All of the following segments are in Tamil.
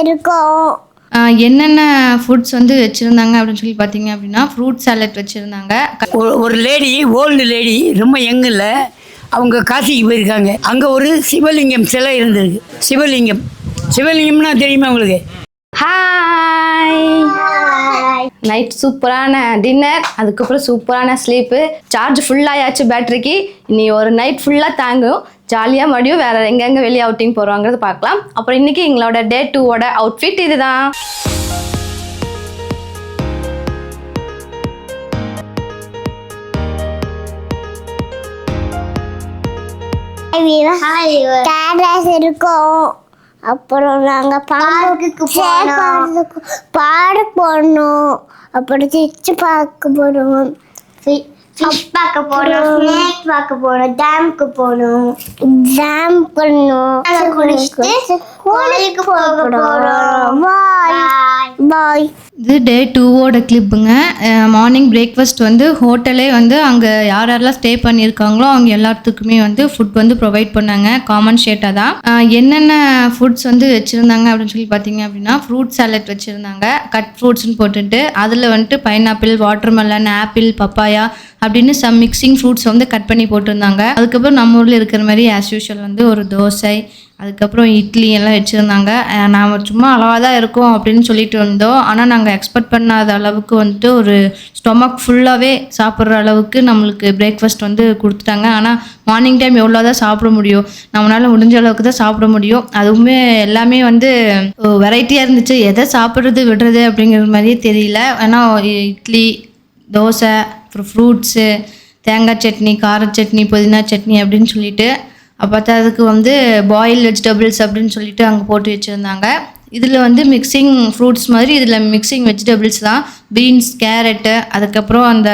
இருக்கும். என்னென்ன ஃபுட்ஸ் வந்து வச்சுருந்தாங்க அப்படின்னு சொல்லி பார்த்தீங்க அப்படின்னா ஃப்ரூட் சாலட் வச்சுருந்தாங்க. ஒரு லேடி ஓல்டு லேடி ரொம்ப யங் இல்லை அவங்க காசிக்கு போயிருக்காங்க. அங்கே ஒரு சிவலிங்கம் சிலை இருந்திருக்கு. சிவலிங்கம். சிவலிங்கம்னா தெரியுமா உங்களுக்கு? ஹாய் நைட் சூப்பரான டின்னர் அதுக்கப்புறம் சூப்பரான ஸ்லீப்பு சார்ஜ் ஃபுல்லாயாச்சு பேட்டரிக்கு இனி ஒரு நைட் ஃபுல்லாக தாங்கும். ஜாலியாக மறுபடியும் வேறு எங்கெங்கே வெளியே அவுட்டிங் போகிறோங்கிறது பார்க்கலாம். அப்புறம் இன்றைக்கி எங்களோட டே டூவோட அவுட்ஃபிட் இதுதான். கேரஸ் இருக்கும். அப்புறம் நாங்க பார்க்குக்கு பார்க் போனோம் அப்புறம் சிச்சு பார்க்க போனோம் ஃபிஷ் பார்க்க போனோம் ஸ்னேக் பார்க்க போனோம் டேம்க்கு போனோம் டேம் போனோம் குளிச்சுட்டு கோயிலுக்கு போக போறோம். பாய் பாய். இது டே டூவோட கிளிப்புங்க மார்னிங் பிரேக்ஃபாஸ்ட் வந்து ஹோட்டலே வந்து அங்கே யார் யாரெல்லாம் ஸ்டே பண்ணியிருக்காங்களோ அவங்க எல்லாத்துக்குமே வந்து ஃபுட் வந்து ப்ரொவைட் பண்ணாங்க. காமன் ஷேட்டாக தான். என்னென்ன ஃபுட்ஸ் வந்து வச்சுருந்தாங்க அப்படின்னு சொல்லி பார்த்தீங்க அப்படின்னா ஃப்ரூட் சாலட் வச்சுருந்தாங்க. கட் ஃப்ரூட்ஸ்னு போட்டுட்டு அதில் வந்துட்டு பைனாப்பிள் வாட்டர்மெலன் ஆப்பிள் பப்பாயா அப்படின்னு சம் மிக்சிங் ஃப்ரூட்ஸ் வந்து கட் பண்ணி போட்டிருந்தாங்க. அதுக்கப்புறம் நம்ம ஊரில் இருக்கிற மாதிரி ஆஸ் யூஷுவல் வந்து ஒரு தோசை அதுக்கப்புறம் இட்லி எல்லாம் வச்சுருந்தாங்க. நாம் சும்மா அளவாக தான் இருக்கோம் அப்படின்னு சொல்லிட்டு வந்தோம் ஆனால் நாங்கள் எக்ஸ்பெக்ட் பண்ணாத அளவுக்கு வந்துட்டு ஒரு ஸ்டொமக் ஃபுல்லாகவே சாப்பிட்ற அளவுக்கு நம்மளுக்கு பிரேக்ஃபாஸ்ட் வந்து கொடுத்துட்டாங்க. ஆனால் மார்னிங் டைம் எவ்வளோ தான் சாப்பிட முடியும்? நம்மளால் முடிஞ்ச அளவுக்கு தான் சாப்பிட முடியும். அதுவுமே எல்லாமே வந்து வெரைட்டியாக இருந்துச்சு. எதை சாப்பிட்றது விடுறது அப்படிங்கிற மாதிரியே தெரியல. ஏன்னா இட்லி தோசை அப்புறம் ஃப்ரூட்ஸு தேங்காய் சட்னி கார சட்னி புதினா சட்னி அப்படின்னு சொல்லிட்டு பார்த்தா அதுக்கு வந்து பாயில் வெஜிடபிள்ஸ் அப்படின்னு சொல்லிட்டு அங்கே போட்டு வச்சுருந்தாங்க. இதில் வந்து மிக்சிங் ஃப்ரூட்ஸ் மாதிரி இதில் மிக்சிங் வெஜிடபிள்ஸ் தான். பீன்ஸ் கேரட்டு அதுக்கப்புறம் அந்த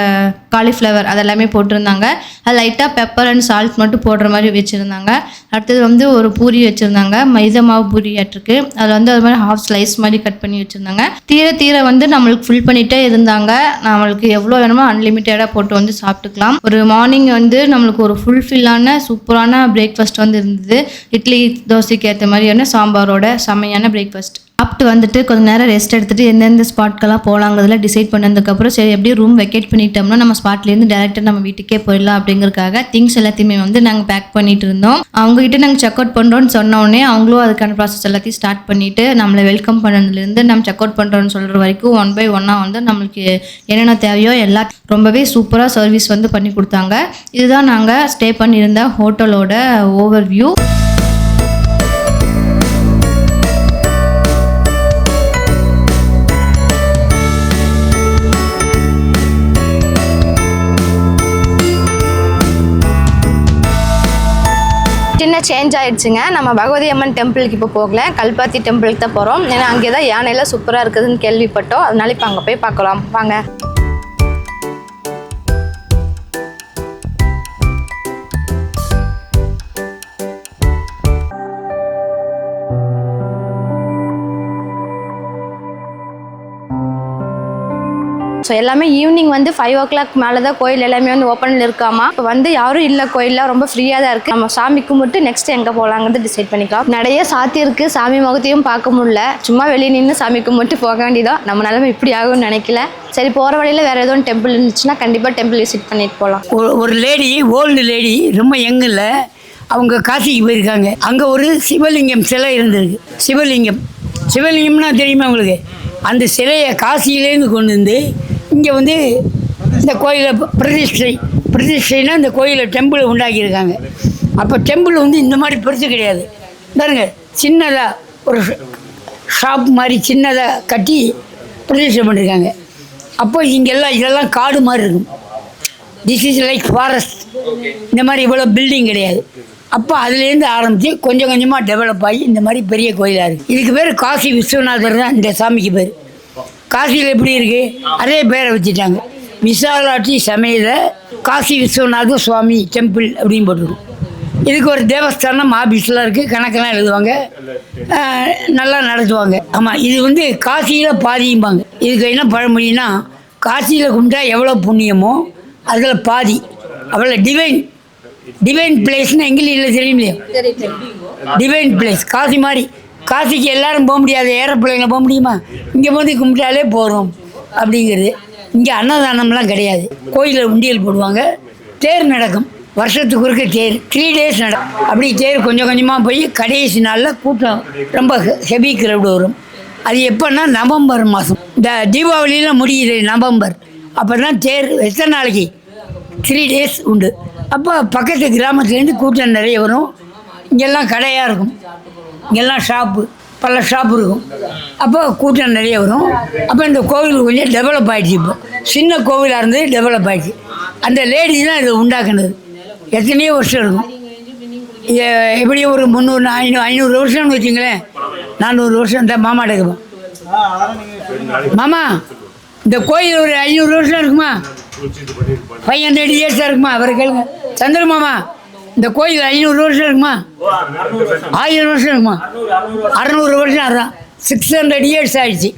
காலிஃப்ளவர் அதெல்லாமே போட்டிருந்தாங்க. அது லைட்டாக பெப்பர் அண்ட் சால்ட் மட்டும் போடுற மாதிரி வச்சுருந்தாங்க. அடுத்தது வந்து ஒரு பூரி வச்சுருந்தாங்க. மைதா மாவு பூரி ஆட்டிருக்கு. அதில் வந்து அது மாதிரி ஹாஃப் ஸ்லைஸ் மாதிரி கட் பண்ணி வச்சுருந்தாங்க. தீர தீர வந்து நம்மளுக்கு ஃபில் பண்ணிகிட்டே இருந்தாங்க. நம்மளுக்கு எவ்வளோ வேணுமோ அன்லிமிட்டடாக போட்டு வந்து சாப்பிட்டுக்கலாம். ஒரு மார்னிங் வந்து நம்மளுக்கு ஒரு ஃபுல்ஃபில்லான சூப்பரான பிரேக்ஃபாஸ்ட் வந்து இருந்தது. இட்லி தோசைக்கு ஏற்ற மாதிரியான சாம்பாரோட செம்மையான பிரேக்ஃபாஸ்ட் சாப்பிட்டு வந்துட்டு கொஞ்ச நேரம் ரெஸ்ட் எடுத்துட்டு எந்தெந்த ஸ்பாட்க்கெல்லாம் போகலாங்கிறதுல டிசைட் பண்ணதுக்கப்புறம் சரி எப்படியும் ரூம் வெக்கேட் பண்ணிட்டோம்னா நம்ம ஸ்பாட்லேருந்து டேரெக்டாக நம்ம வீட்டுக்கே போயிடலாம் அப்படிங்கறதுக்காக திங்ஸ் எல்லாத்தையுமே வந்து நாங்கள் பேக் பண்ணிட்டு இருந்தோம். அவங்ககிட்ட நாங்கள் செக் அவுட் பண்ணுறோன்னு சொன்ன அவங்களும் அதுக்கான ப்ராசஸ் எல்லாத்தையும் ஸ்டார்ட் பண்ணிட்டு நம்மளை வெல்கம் பண்ணதுலேருந்து நம்ம செக் அவுட் பண்ணுறோன்னு சொல்கிற வரைக்கும் ஒன் பை ஒன்னாக வந்து நம்மளுக்கு என்னென்ன தேவையோ எல்லா ரொம்பவே சூப்பராக சர்வீஸ் வந்து பண்ணி கொடுத்தாங்க. இதுதான் நாங்கள் ஸ்டே பண்ணியிருந்த ஹோட்டலோட ஓவர் வியூ சேஞ்ச் ஆயிடுச்சுங்க. நம்ம பகவதி அம்மன் டெம்பிளுக்கு இப்போ போகல. கல்பாத்தி டெம்பிளுக்கு தான் போகிறோம் ஏன்னா அங்கே தான் யானையெல்லாம் சூப்பராக இருக்குதுன்னு கேள்விப்பட்டோம். அதனால இப்போ அங்கே போய் பார்க்கலாம். வாங்க. ஸோ எல்லாமே ஈவினிங் வந்து ஃபைவ் ஓ கிளாக் மேலே தான் கோயில் எல்லாமே வந்து ஓப்பனில் இருக்காமா? இப்போ வந்து யாரும் இல்லை கோயிலில் ரொம்ப ஃப்ரீயாக தான் இருக்குது நம்ம சாமி கும்பிட்டு நெக்ஸ்ட் எங்கே போகலாங்கிறது டிசைட் பண்ணிக்கலாம். நிறைய சாத்தி இருக்குது சாமி முகத்தையும் பார்க்க முடியல. சும்மா வெளியே நின்று சாமி கும்பிட்டு போக வேண்டியதான் நம்ம நிலமை இப்படி ஆகும்னு நினைக்கல. சரி போகிற வழியில் வேறு எதுவும் டெம்பிள் இருந்துச்சுன்னா கண்டிப்பாக டெம்பிள் விசிட் பண்ணிட்டு போகலாம் ஒரு ஒரு லேடி ஓல்டு லேடி ரொம்ப யங் இல்லை அவங்க காசிக்கு போயிருக்காங்க. அங்கே ஒரு சிவலிங்கம் சிலை இருந்திருக்கு. சிவலிங்கம். சிவலிங்கம்னா தெரியுமா உங்களுக்கு? அந்த சிலையை காசியிலேருந்து கொண்டு வந்து இங்கே வந்து இந்த கோயிலை பிரதிஷ்டை பிரதிஷ்டைனா இந்த கோயிலை டெம்பிள் உண்டாக்கியிருக்காங்க. அப்போ டெம்பிள் வந்து இந்த மாதிரி பெருசு கிடையாது. பாருங்க சின்னதாக ஒரு ஷாப் மாதிரி சின்னதாக கட்டி பிரதிஷ்டை பண்ணியிருக்காங்க. அப்போ இங்கெல்லாம் இதெல்லாம் காடு மாதிரி இருக்கும். திஸ் இஸ் லைக் ஃபாரஸ்ட் இந்த மாதிரி இவ்வளோ பில்டிங் கிடையாது. அப்போ அதுலேருந்து ஆரம்பித்து கொஞ்சம் கொஞ்சமாக டெவலப் ஆகி இந்த மாதிரி பெரிய கோயிலாக இருக்குது இதுக்கு பேர் காசி விஸ்வநாதர் தான் இந்த சாமிக்கு பேர். காசியில் எப்படி இருக்குது அதே பேரை வச்சுட்டாங்க. விசாலாட்சி சமேத காசி விஸ்வநாத சுவாமி டெம்பிள் அப்படின்னு போட்டுருக்கும் இதுக்கு ஒரு தேவஸ்தானம் ஆபீஸ்லாம் இருக்குது கணக்கெல்லாம் எழுதுவாங்க. நல்லா நடத்துவாங்க. ஆமாம் இது வந்து காசியில் பாதியும்பாங்க இதுக்கு என்ன பழமொழின்னா காசியில் கும்பிட்டா எவ்வளோ புண்ணியமோ அதில் பாதி. அவ்வளோ டிவைன் டிவைன் பிளேஸ்னு இங்கிலீஷில் தெரியும் இல்லையா டிவைன் பிளேஸ் காசி மாதிரி. காசிக்கு எல்லாரும் போக முடியாது ஏரோப்ளைனில் போக முடியுமா? இங்கே வந்து கும்பிட்டாலே போகிறோம் அப்படிங்கிறது. இங்கே அன்னதானம்லாம் கிடையாது. கோயிலில் உண்டியல் போடுவாங்க. தேர் நடக்கும். வருஷத்துக்கு ஒருக்க தேர் த்ரீ டேஸ் நடக்கும் அப்படி தேர் கொஞ்சம் கொஞ்சமாக போய் கடைசி நாளில் கூட்டம் ரொம்ப ஹெவி கிரௌடு வரும். அது எப்போன்னா நவம்பர் மாதம் இந்த தீபாவளியில் முடியுது நவம்பர். அப்போ தான் தேர் எத்தனை நாளைக்கு? த்ரீ டேஸ் உண்டு. அப்போ பக்கத்து கிராமத்துலேருந்து கூட்டம் நிறைய வரும். இங்கெல்லாம் கடையாக இருக்கும். இங்கெல்லாம் ஷாப்பு பல ஷாப் இருக்கும். அப்போ கூட்டம் நிறைய வரும். அப்போ இந்த கோவில் கொஞ்சம் டெவலப் ஆகிடுச்சு இப்போ. சின்ன கோவிலாக இருந்தது டெவலப் ஆகிடுச்சு அந்த லேடி தான் இதை உண்டாக்குனது. எத்தனையோ வருஷம் இருக்கும். இது எப்படியும் ஒரு முந்நூறு ஐநூறு ஐநூறு வருஷம்னு வச்சுங்களேன். நானூறு வருஷம் இந்த மாமாட்ட இருக்கும் மாமா இந்த கோயில் ஒரு ஐநூறு வருஷம் இருக்குமா? ஃபைவ் ஹண்ட்ரட் இயர்ஸாக இருக்குமா? அவரை கேளுங்க. சந்திர மாமா இந்த கோயில் ஐநூறு வருஷம் இருக்குமா? ஆயிரம் வருஷம் இருக்குமா? அறநூறு வருஷம். அதான் சிக்ஸ் ஹண்ட்ரட் இயர்ஸ் ஆயிடுச்சு.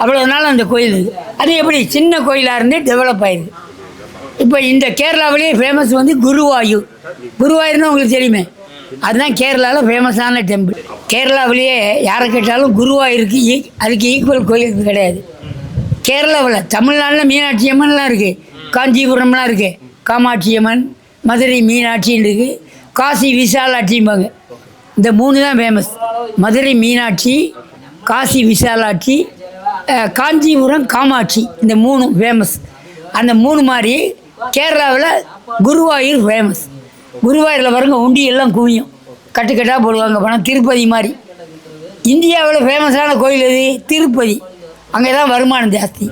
அவ்வளோ நாள் அந்த கோயில் இருக்கு. அது எப்படி? சின்ன கோயிலாக இருந்து டெவலப் ஆயிருக்கு. இப்போ இந்த கேரளாவிலேயே ஃபேமஸ் வந்து குருவாயூர். குருவாயூர்னு உங்களுக்கு தெரியுமே. அதுதான் கேரளாவில் ஃபேமஸான டெம்பிள் கேரளாவிலேயே யாரை கேட்டாலும் குருவாயூருக்கு ஈ- அதுக்கு ஈக்குவல் கோயில் கிடையாது. கேரளாவில் தமிழ்நாட்டில் மீனாட்சி அம்மன்லாம் இருக்குது காஞ்சிபுரம்லாம் இருக்குது காமாட்சி அம்மன் மதுரை மீனாட்சின்னு இருக்குது காசி விசாலாட்சிம்பாங்க. இந்த மூணு தான் ஃபேமஸ் மதுரை மீனாட்சி காசி விசாலாட்சி காஞ்சிபுரம் காமாட்சி. இந்த மூணு ஃபேமஸ் அந்த மூணு மாதிரி கேரளாவில் குருவாயூர் ஃபேமஸ் குருவாயூரில் பாருங்க உண்டி எல்லாம் குவியும். கட்டுக்கட்டாக போடுவாங்க பணம் திருப்பதி மாதிரி. இந்தியாவில் ஃபேமஸான கோயில் எது? திருப்பதி. அங்கே தான் வருமானம் ஜாஸ்தி.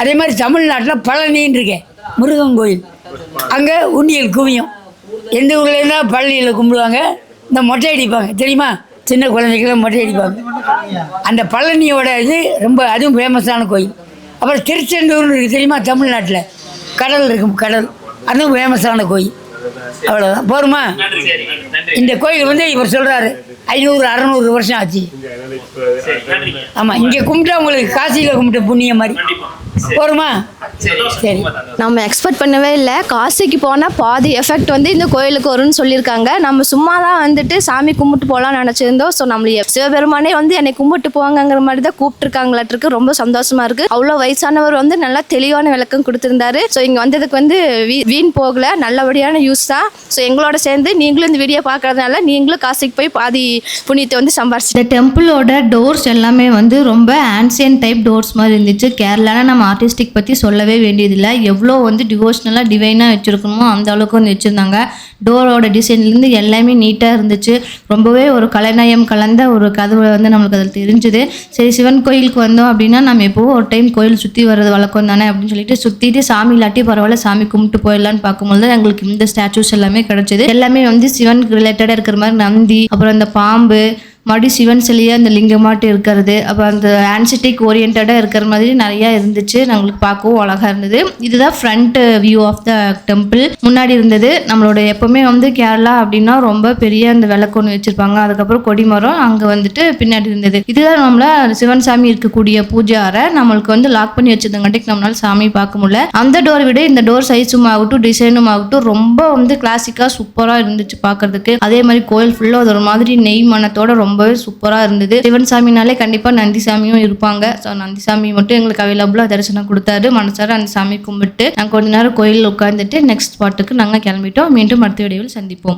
அதே மாதிரி தமிழ்நாட்டில் பழனின்னு இருக்கேன் முருகன் கோயில். அங்கே உண்டியல் குவியும். எந்த ஊர்லேருந்தா பழனியில் கும்பிடுவாங்க. இந்த மொட்டை அடிப்பாங்க. தெரியுமா? சின்ன குழந்தைக்கெல்லாம் மொட்டை அடிப்பாங்க. அந்த பழனியோட இது ரொம்ப அதுவும் ஃபேமஸான கோயில். அப்புறம் திருச்செந்தூர்னு இருக்குது தெரியுமா? தமிழ்நாட்டில். கடல் இருக்கும் கடல். அதுவும் ஃபேமஸான கோயில். அவ்வளோதான் போருமா? இந்த கோயில் வந்து இவர் சொல்கிறாரு ஐநூறு அறநூறு வருஷம் ஆச்சு. ஆமாம் இங்கே கும்பிட்டா உங்களுக்கு காசியில் கும்பிட்ட புண்ணியம் மாதிரி. போருமா? சரி. நம்ம எக்ஸ்பெக்ட் பண்ணவே இல்லை. காசிக்கு போனால் பாதி எஃபெக்ட் வந்து இந்த கோயிலுக்கு வரும்னு சொல்லியிருக்காங்க. நம்ம சும்மா தான் வந்துட்டு சாமி கும்பிட்டு போகலாம்னு நினச்சிருந்தோம். ஸோ நம்மள சிவபெருமானே வந்து என்னை கும்பிட்டு போவாங்கங்கிற மாதிரி தான் கூப்பிட்டுருக்காங்களாட்டிருக்கு. ரொம்ப சந்தோஷமா இருக்கு. அவ்வளோ வயசானவர் வந்து நல்லா தெளிவான விளக்கம் கொடுத்துருந்தாரு. ஸோ இங்கே வந்ததுக்கு வந்து வீ வீண் போகல. நல்லபடியான யூஸ் தான். ஸோ எங்களோட சேர்ந்து நீங்களும் இந்த வீடியோ பார்க்கறதுனால நீங்களும் காசிக்கு போய் பாதி புண்ணியத்தை வந்து சம்பாரிச்சு இந்த டெம்பிளோட டோர்ஸ் எல்லாமே வந்து ரொம்ப ஆன்சியன் டைப் டோர்ஸ் மாதிரி இருந்துச்சு. கேரளால நம்ம ஆர்டிஸ்டிக் பற்றி சொல்லவே வேண்டியதில்லை. எவ்வளோ வந்து டிவோஷ்னலாக டிவைனாக வச்சுருக்கணுமோ அந்த அளவுக்கு வந்து வச்சுருந்தாங்க. டோரோட டிசைன்லேருந்து எல்லாமே நீட்டாக இருந்துச்சு. ரொம்பவே ஒரு கலைநயம் கலந்த ஒரு கதவு வந்து நம்மளுக்கு அதில் தெரிஞ்சுது. சரி சிவன் கோயிலுக்கு வந்தோம் அப்படின்னா நம்ம எப்போவும் ஒரு டைம் கோயில் சுற்றி வர்றது வழக்கம் தானே அப்படின்னு சொல்லிட்டு சுற்றிட்டு சாமி இல்லாட்டி பரவாயில்ல சாமி கும்பிட்டு போயிடலான்னு பார்க்கும்போது எங்களுக்கு இந்த ஸ்டாச்சூஸ் எல்லாமே கிடச்சிது. எல்லாமே வந்து சிவனுக்கு ரிலேட்டடாக இருக்கிற மாதிரி நந்தி அப்புறம் இந்த பாம்பு மறுபடியும் சிவன் சிலையாக அந்த லிங்கமாட்டு இருக்கிறது அப்போ அந்த ஆன்சிட்டிக் ஓரியன்டாக இருக்கிற மாதிரி நிறையா இருந்துச்சு. நம்மளுக்கு பார்க்கவும் அழகாக இருந்தது. இதுதான் front view of the temple முன்னாடி இருந்தது. நம்மளோட எப்போவுமே வந்து கேரளா அப்படின்னா ரொம்ப பெரிய அந்த விளக்கு ஒன்று வச்சுருப்பாங்க. அதுக்கப்புறம் கொடிமரம் அங்கே வந்துட்டு பின்னாடி இருந்தது. இதுதான் நம்மள சிவன் சாமி இருக்கக்கூடிய பூஜை அறை. நம்மளுக்கு வந்து லாக் பண்ணி வச்சதுங்காட்டிக்கு நம்மளால சாமி பார்க்க முடியல. அந்த டோர் விட இந்த டோர் சைஸும் ஆகட்டும் டிசைனும் ஆகட்டும் ரொம்ப வந்து கிளாசிக்காக சூப்பராக இருந்துச்சு பார்க்கறதுக்கு. அதே மாதிரி கோயில் ஃபுல்லாக அது ஒரு மாதிரி நெய் மனத்தோட ரொம்ப ரொம்பவே சூப்பராக இருந்தது. சிவன் சாமினாலே கண்டிப்பாக நந்தி சாமியும் இருப்பாங்க. ஸோ நந்தி சாமி மட்டும் எங்களுக்கு அவைலபிளாக தரிசனம் கொடுத்தாரு. மனசார அந்த சாமி கும்பிட்டு நாங்கள் கொஞ்ச நேரம் கோயிலில் உட்காந்துட்டு நெக்ஸ்ட் ஸ்பாட்டுக்கு நாங்கள் கிளம்பிட்டோம். மீண்டும் அடுத்த வீடியோவில் சந்திப்போம்.